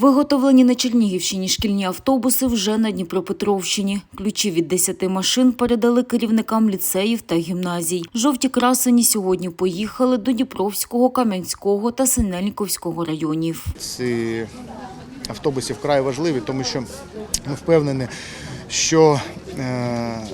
Виготовлені на Чернігівщині шкільні автобуси вже на Дніпропетровщині. Ключі від 10 машин передали керівникам ліцеїв та гімназій. Жовті красені сьогодні поїхали до Дніпровського, Кам'янського та Синельниковського районів. ці автобуси вкрай важливі, тому що ми впевнені, що е,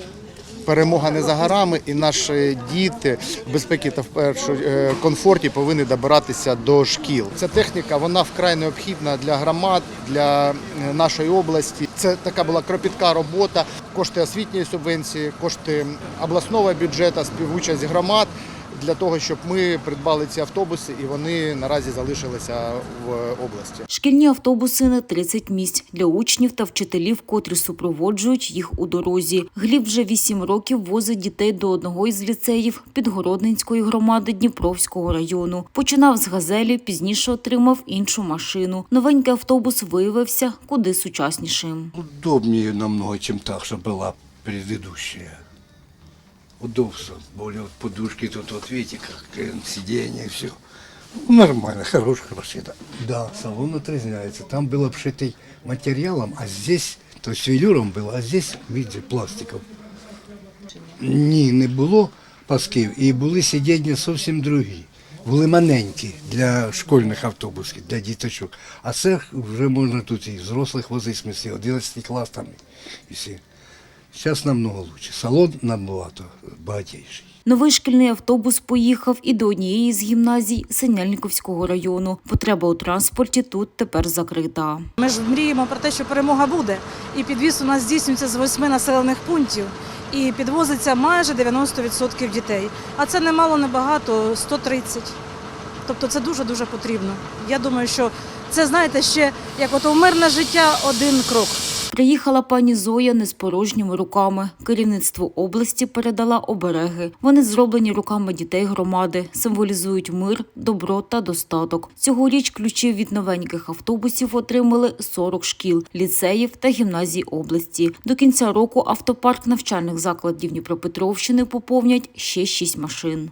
перемога не за горами, і наші діти в безпеці та в першу е, комфорті повинні добиратися до шкіл. Ця техніка вона вкрай необхідна для громад, для е, нашої області. Це така була кропітка робота, кошти освітньої субвенції, кошти обласного бюджету, співучасть громад. Для того щоб ми придбали ці автобуси, і вони наразі залишилися в області. Шкільні автобуси на 30 місць для учнів та вчителів, котрі супроводжують їх у дорозі. Гліб вже 8 років возить дітей до одного із ліцеїв Підгородненської громади Дніпровського району. Починав з газелі, пізніше отримав іншу машину. Новенький автобус виявився куди сучаснішим. Удобнее намного, чем та, что была предыдущая Удобство. Более вот подушки тут, вот видите, как э, сиденье, все. Нормально, хорошая машина. Да, салон отрезняется. Там был обшитый материалом, а здесь, то есть велюром было, а здесь, видите, пластиком. Ні, не було пасків, і були сидіння зовсім другі. Були маленькі для школьних автобусів, для діточок. А це вже можна тут і взрослих возити, в смысле, 11 клас там і всі. Зараз намного лучше. Салон набагато багатіший. Новий шкільний автобус поїхав і до однієї з гімназій Синельниковського району. Потреба у транспорті тут тепер закрита. Ми ж мріємо про те, що перемога буде. І підвіз у нас здійснюється з восьми населених пунктів. І підвозиться майже 90% дітей. А це не мало, не багато, 130. Тобто це дуже-дуже потрібно. Я думаю, що це, знаєте, ще як от у мирне життя один крок. Приїхала пані Зоя не з порожніми руками. Керівництво області передала обереги. Вони зроблені руками дітей громади, символізують мир, добро та достаток. Цьогоріч ключі від новеньких автобусів отримали 40 шкіл, ліцеїв та гімназій області. До кінця року автопарк навчальних закладів Дніпропетровщини поповнять ще 6 машин.